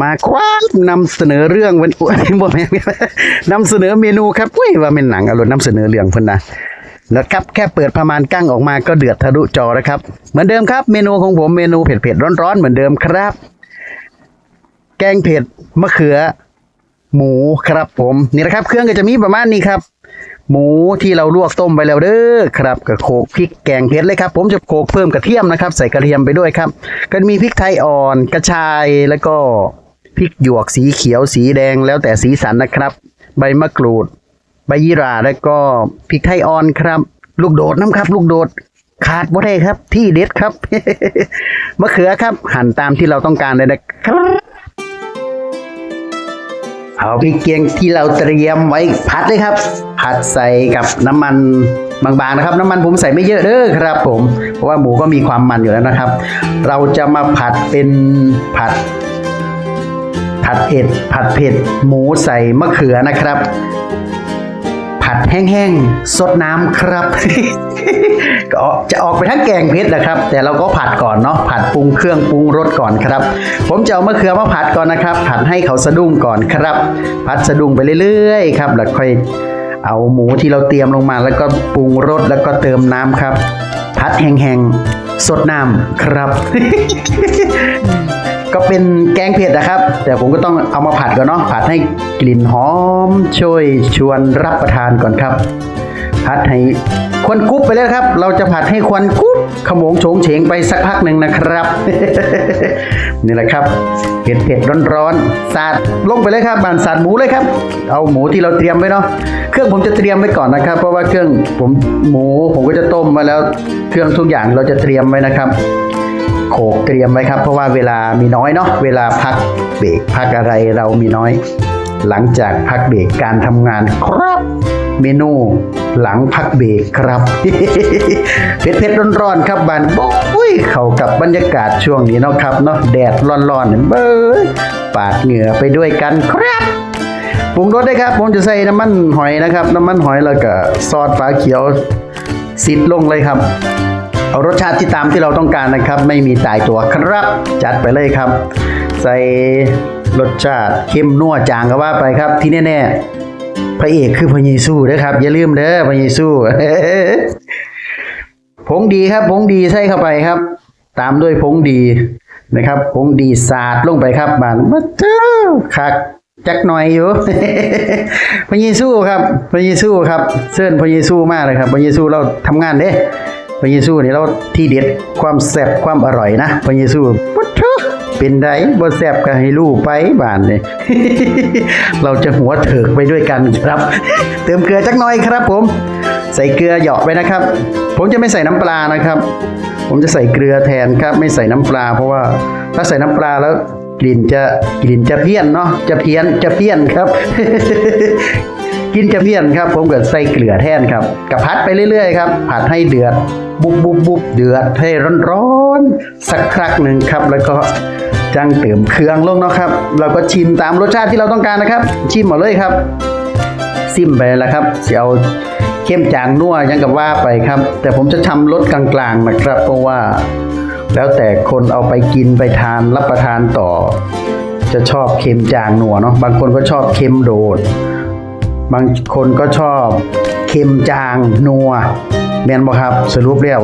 มาครับนำเสนอเรื่องวันโอ้ยบ่แม่นนำเสนอเมนูครับอุ้ยว่าเป็นหนังอารมณ์นำเสนอเรื่องเพิ่นนะนะครับแค่เปิดประมาณกั้งออกมาก็เดือดทะลุจอแล้วครับ เหมือนเดิมครับ เมนูของผมเมนูเผ็ดๆร้อนๆเหมือนเดิมครับ แกงเผ็ดมะเขือ หมูครับผมนี่นะครับ เครื่องก็จะมีประมาณนี้ครับ หมูที่เราลวกต้มไปแล้วเด้อครับกับโขกพริกแกงเผ็ดเลยครับ ผมจะโขกเพิ่มกระเทียมนะครับ ใส่กระเทียมไปด้วยครับ ก็มีพริกไทยอ่อนกระชายแล้วก็พริกหยวกสีเขียวสีแดงแล้วแต่สีสันนะครับ ใบมะกรูด ใบยี่หร่าแล้วก็พริกไทยอ่อนครับ ลูกโดดน้ำครับ ลูกโดดขาดบ่ได้ครับ ที่เด็ดครับมะเขือครับหั่นตามที่เราต้องการเลยนะครับ เอาพริกเกียงที่เราเตรียมไว้ผัดเลยครับ ผัดใส่กับน้ำมันบางๆนะครับ น้ำมันผมใส่ไม่เยอะเด้อครับ ผมเพราะว่าหมูก็มีความมันอยู่แล้วนะครับ เราจะมาผัดเป็นผัด ผัดเผ็ดผัดเผ็ดหมูใส่มะเขือนะครับ ผัดแห้งๆสดน้ำครับ ก็จะออกไปทั้งแกงเผ็ดนะครับ แต่เราก็ผัดก่อนเนาะผัดปรุงเครื่องปรุงรสก่อนครับ ผมจะเอามะเขือมาผัดก่อนนะครับ ผัดให้เขาสะดุ้งก่อนครับ ผัดสะดุ้งไปเรื่อยๆครับแล้วค่อยเอาหมูที่เราเตรียมลงมาแล้วก็ปรุงรสแล้วก็เติมน้ำครับ ผัดแห้งๆสดน้ำครับ ก็เป็นแกงเผ็ดนะครับ แต่ผมก็ต้องเอามาผัดก่อนเนาะผัดให้กลิ่นหอมช่วยชวนรับประทานก่อนครับ ผัดให้ควันกุ๊บไปเลยครับ เราจะผัดให้ควันกุ๊บขมงโฉงเฉงไปสักพักหนึ่งนะครับ นี่แหละครับเผ็ดเผ็ดร้อนร้อนๆสาดลงไปเลยครับบานสาดหมูเลยครับ เอาหมูที่เราเตรียมไว้เนาะเครื่องผมจะเตรียมไว้ก่อนนะครับ เพราะว่าเครื่องผมหมูผมก็จะต้มมาแล้ว เครื่องทุกอย่างเราจะเตรียมไว้นะครับ โขกเตรียมไว้ครับ เพราะว่าเวลามีน้อยเนาะเวลาพักเบรกพักอะไรเรามีน้อย หลังจากพักเบรกการทำงานครับ เมนูหลังพักเบรกครับเผ็ดเผ็ดๆร้อนๆครับบานโอ้ยเข้ากับบรรยากาศช่วงนี้เนาะครับเนาะแดดร้อนๆเบ้ยปาดเหงื่อไปด้วยกันครับปรุงรสได้ครับผมจะใส่น้ำมันหอยนะครับ น้ำมันหอยแล้วก็ซอสฝาเขียวซิดลงเลยครับ เอารสชาติที่ตามที่เราต้องการนะครับ ไม่มีตายตัวครับ จัดไปเลยครับ ใส่รสชาติเข้มนัวจางก็ว่าไปครับ ที่แน่ๆพระเอกคือพระเยซูเด้อครับ อย่าลืมเด้อพระเยซูผงดีครับผงดีใส่เข้าไปครับ ตามด้วยผงดีนะครับผงดีสาดลงไปครับบานมาเจ้าคักจักหน่อยอยู่พระเยซูครับพระเยซูครับเชิญพระเยซูมากเลยครับพระเยซูเราทำงานเด้ พระเยซูนี่เราที่เด็ดความแซ่บความอร่อยนะพระเยซูพุทธเป็นไดบ่แซ่บก็ให้รู้ไปบ้านเลยเราจะหัวเถิกไปด้วยกันครับ เติมเกลือจักหน่อยครับ ผม ใส่เกลือเหยาะไปนะครับ ผมจะไม่ใส่น้ำปลานะครับ ผมจะใส่เกลือแทนครับ ไม่ใส่น้ำปลา เพราะว่าถ้าใส่น้ำปลาแล้วกลิ่นจะกลิ่นจะเพี้ยนเนาะจะเพี้ยนจะเพี้ยนครับ กินจะเพี้ยนครับ ผมก็ใส่เกลือแทนครับกับพัดไปเรื่อยๆครับผัดให้เดือด บุบบุบบุบเดือดให้ร้อนๆสักครั้งหนึ่งครับ แล้วก็จังเติมเครื่องลงเนาะครับเราก็ชิมตามรสชาติที่เราต้องการนะครับ ชิมหมดเลยครับซิมไปแล้วครับเสียวเข้มจางนัวยังกับว่าไปครับ แต่ผมจะทำรสกลางๆนะครับ เพราะว่า แล้วแต่คนเอาไปกินไปทานรับประทานต่อ จะชอบเค็มจางนัวเนาะบางคนก็ชอบเค็มโดด บางคนก็ชอบเค็มจางนัวแมนบ่ครับสรุปแล้ว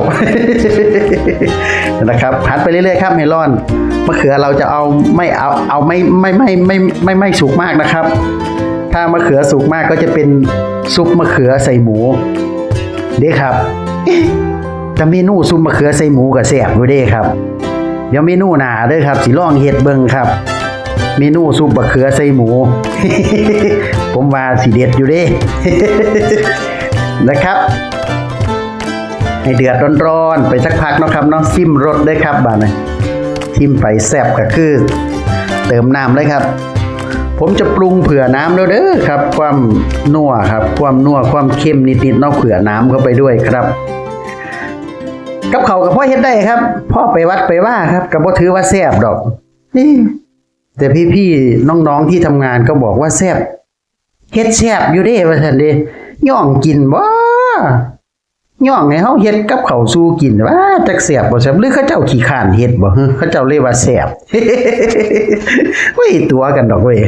นะครับผัดไปเรื่อยๆครับเมลอนมะเขือเราจะเอาไม่เอาเอาไม่ไม่ไม่ไม่ไม่ไม่ไมสุกมากนะครับ ถ้ามะเขือสุกมากก็จะเป็นซุปมะเขือใส่หมูเด้ครับเอ๊ะแต่เมนูซุปมะเขือใส่หมูกับแซ่บอยู่เด้ครับเดี๋ยวเมนูหนาเด้ครับสิลองเฮ็ดเบิงครับ เมนูซุปมะเขือใส่หมู ผมว่าสิเด็ดอยู่ด้นะครับ ให้เดือดร้อนๆไปสักพักนะครับเนาะซิมรสได้ครับบาดนี้ซิมไปแซ่บก็คือ เติมน้ำเลยครับ ผมจะปรุงเผื่อน้ำแล้วเด้อครับ ความนัวครับ ความนัวความเค็มนิดๆเนอกเผื่อน้ำเข้าไปด้วยครับกับเขากับพ่อเฮ็ดได้ครับ พ่อไปวัดไปว่าครับกับพ่อถือว่าแซ่บดอก นี่ แต่พี่ๆน้องๆที่ทำงานก็บอกว่าแซ่บ เฮ็ดแซ่บอยู่เด้ว่าซั่นเด้ย่องกินบ่ย่องให้เฮาเฮ็ดกับข้าวสู้กินว่าจักแซบบ่แซบหรือเขาเจ้าขี้ข้านเฮ็ดบ่เขาเจ้าเลยว่าแซบเว้ยตัวกันดอกเว้ย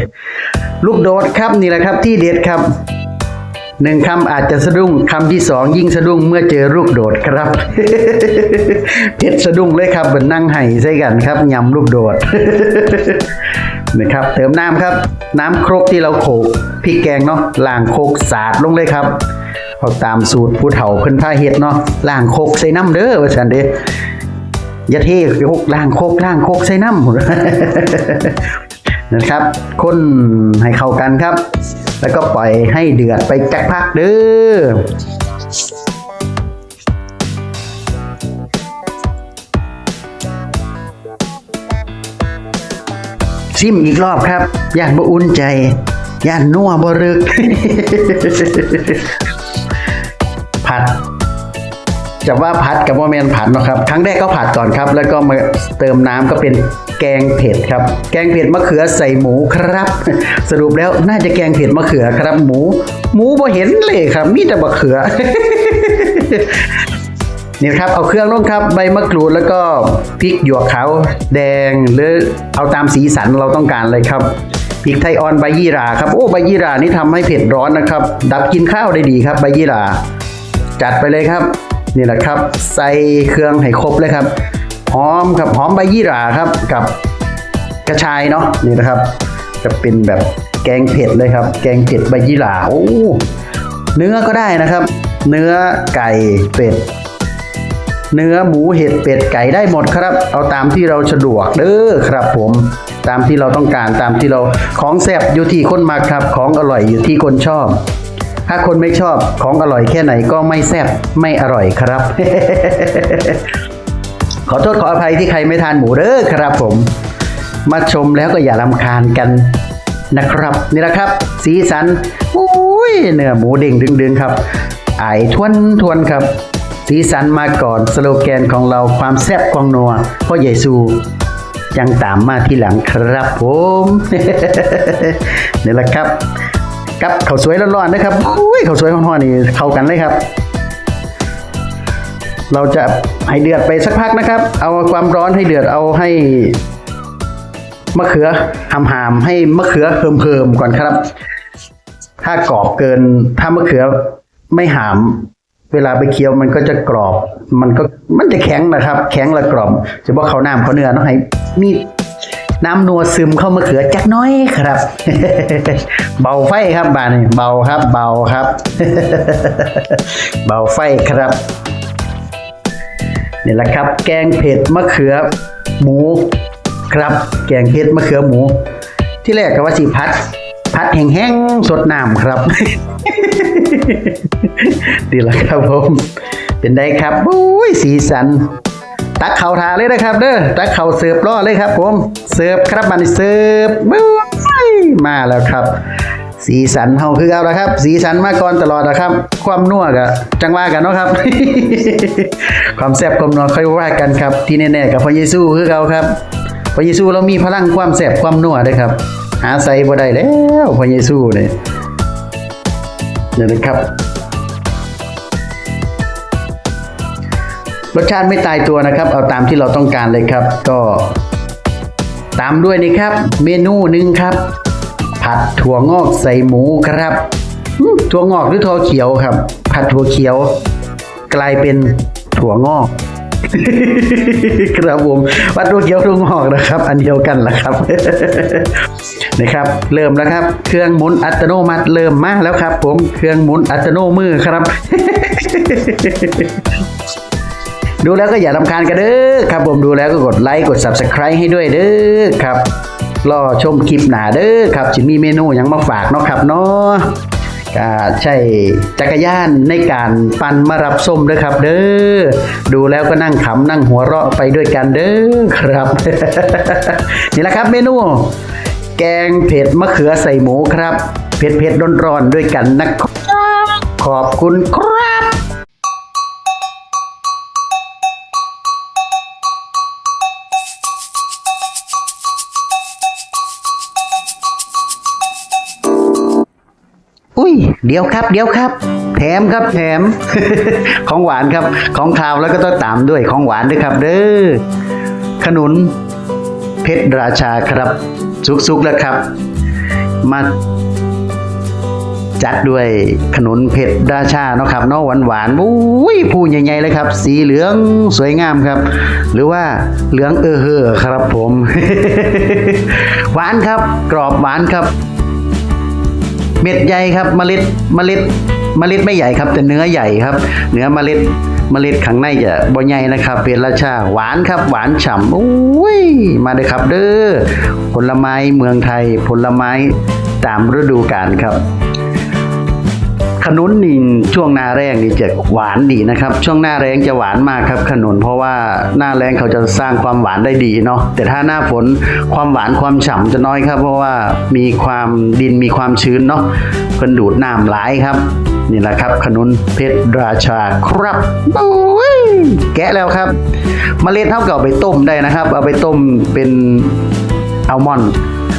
ลูกโดดครับนี่แหละครับที่เด็ดครับหนึ่งคำอาจจะสะดุ้งคำที่สองยิ่งสะดุ้งเมื่อเจอลูกโดดครับเผ็ดสะดุ้งเลยครับเหมือนนั่งไห้ใส่กันครับยำลูกโดด นะครับ เติมน้ำครับ น้ำครกที่เราโขลกพริกแกงเนาะล้างโคกสาดลงเลยครับเอาตามสูตรผู้เฒ่าเพิ่นพาเฮ็ดเนาะล้างโคกใส่น้ำเด้อว่าซั่นเด้อย่าเทโคกล้างโคกล้างโคกใส่น้ำนะครับคนให้เข้ากันครับ แล้วก็ปล่อยให้เดือดไปจักพักเด้อ ซิมอีกรอบครับ ย่านบ่อุ่นใจ ย่านนัวบ่รึก ผัดจะว่าผัดกับว่าแมนผัดเนาะครับครั้งแรกก็ผัดก่อนครับ แล้วก็มาเติมน้ำก็เป็นแกงเผ็ดครับ แกงเผ็ดมะเขือใส่หมูครับ สรุปแล้วน่าจะแกงเผ็ดมะเขือครับ หมู หมูบ่เห็นเลยครับมีแต่มะเขือ นี่ครับเอาเครื่องลงครับใบมะกรูดแล้วก็พริกหยวกขาวแดงหรือเอาตามสีสันเราต้องการเลยครับพริกไทยออนใบยี่ราครับโอ้ใบยี่รานี่ทำให้เผ็ดร้อนนะครับ ดับกินข้าวได้ดีครับใบยี่ราจัดไปเลยครับนี่แหละครับใส่เครื่องให้ครบเลยครับหอมครับหอมใบยี่ราครับกับกระชายเนาะนี่นะครับ จะเป็นแบบแกงเผ็ดเลยครับ แกงเผ็ดใบยี่ราโอ้เนื้อก็ได้นะครับ เนื้อไก่เป็ด เนื้อหมูเห็ดเป็ดไก่ได้หมดครับ เอาตามที่เราสะดวกเด้อครับผม ตามที่เราต้องการตามที่เราของแซ่บอยู่ที่คนมาครับ ของอร่อยอยู่ที่คนชอบ ถ้าคนไม่ชอบของอร่อยแค่ไหนก็ไม่แซ่บไม่อร่อยครับ ขอโทษขออภัยที่ใครไม่ทานหมูเด้อครับผม มาชมแล้วก็อย่าลำคาญกันนะครับ นี่แหละครับ สีสันอุ้ยเนื้อหมูเด้งดึงๆครับไอายทวนทวนครับ สีสันมาก่อนสโลแกนของเราความแซ่บความนัวพ่อใหญ่ซูยังตามมาที่หลังครับผมนี่แหละครับกับข้าวสวยร้อนๆนะครับอุ้ยข้าวสวยร้อนๆนี่เข้ากันเลยครับ เราจะให้เดือดไปสักพักนะครับ เอาความร้อนให้เดือดเอาให้มะเขือหำหามให้มะเขือเพิ่มๆก่อนครับ ถ้ากรอบเกินถ้ามะเขือไม่หาม เวลาไปเคี้ยวมันก็จะกรอบ มันก็มันจะแข็งนะครับ แข็งและกรอบจะบอกเขาน้ำเขาเนื้อเนาะให้มีน้ำนัวซึมเข้ามะเขือจักน้อยครับ เบาไฟครับบานนี้เบาครับ เบาครับ เบาไฟครับนี่แหละครับ แกงเผ็ดมะเขือหมูครับ แกงเผ็ดมะเขือหมู ที่แรกก็ว่าสิพัด พัดแห้งๆสดน้ำครับ ดีละครับผม เป็นได้ครับอุ้ยสีสัน ตักเข่าทาเลยนะครับเด้อตักเข่าเสิร์ฟรอเลยครับ ผม เสิร์ฟครับมันเสิร์ฟบุ้ยมาแล้วครับ สีสันเฮาคือเอาละครับ สีสันมาก่อนตลอดนะครับ ความนัวกะจังว่ากันเนาะครับ ความแซ่บความนัวค่อยว่ากันครับ ที่แน่ๆกับพระเยซูคือเราครับพระเยซูเรามีพลังความแซ่บความนัวเด้อครับ หาใส่บ่ได้แล้วพระเยซูเนี่ย เนี่ยนะครับ รสชาติไม่ตายตัวนะครับ เอาตามที่เราต้องการเลยครับ ก็ตามด้วยนี่ครับ เมนูหนึ่งครับ ผัดถั่วงอกใส่หมูครับถั่วงอกหรือถั่วเขียวครับ ผัดถั่วเขียว กลายเป็นถั่วงอกครับผมวัดถั่วเขียวถั่วงอกนะครับ อันเดียวกันแหละครับ นะครับ เริ่มแล้วครับ เครื่องหมุนอัตโนมัติเริ่มมาแล้วครับ ผมเครื่องหมุนอัตโนมือครับ ดูแล้วก็อย่าลำคาญกันเด้อครับ ผมดูแล้วก็กดไลค์กด Subscribe ให้ด้วยเด้อครับรอชมคลิปหนาเด้อครับจะมีเมนูยังมาฝากเนาะครับเนาะก็ใช่จักรยานในการปั่นมารับส้มเด้อครับ เด้อดูแล้วก็นั่งขำนั่งหัวเราะไปด้วยกันเด้อครับ นี่แหละครับเมนู แกงเผ็ดมะเขือใส่หมูครับ เผ็ดเผ็ดๆร้อนๆด้วยกันนะครับขอบคุณครับอุ้ย เดี๋ยวครับ เดี๋ยวครับ แถมครับแถม ของหวานครับ ของคาวแล้วก็ต้องตามด้วยของหวานด้วยครับ เด้อขนุน เพชรราชาครับสุกๆแล้วครับ มาจัดด้วยขนุนเผ็ดราชาเนาะครับเนาะหวานหวานๆอุ้ยผู้ใหญ่ๆเลยครับ สีเหลืองสวยงามครับ หรือว่าเหลืองเออเฮอครับผม หวานครับ กรอบหวานครับ เม็ดใหญ่ครับเมล็ดเมล็ดเมล็ดไม่ใหญ่ครับ แต่เนื้อใหญ่ครับ เนื้อเมล็ด เมล็ดข้างในจะบ่ใหญ่นะครับเป็นราชาหวานครับ หวานฉ่ำอุ้ยมาเลยครับเด้อผลไม้เมืองไทย ผลไม้ตามฤดูกาลครับขนุนนี่ช่วงหน้าแรงนี่จะหวานดีนะครับ ช่วงหน้าแรงจะหวานมากครับขนุนเพราะว่าหน้าแรงเขาจะสร้างความหวานได้ดีเนาะแต่ถ้าหน้าฝนความหวานความฉ่ำจะน้อยครับ เพราะว่ามีความดินมีความชื้นเนาะเพิ่นดูดน้ำหลายครับ นี่แหละครับขนุนเพชรราชาครับแกะแล้วครับเมล็ดเท่ากับเอาไปต้มได้นะครับ เอาไปต้มเป็นอัลมอนด์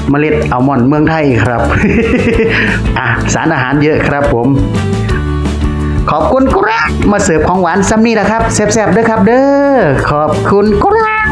เมล็ดอัลมอนด์เมืองไทยครับอะสารอาหารเยอะครับผมขอบคุณครับมาเสิร์ฟของหวานซ้ำนี่นะครับแซ่บๆเด้อครับ เด้อขอบคุณครับ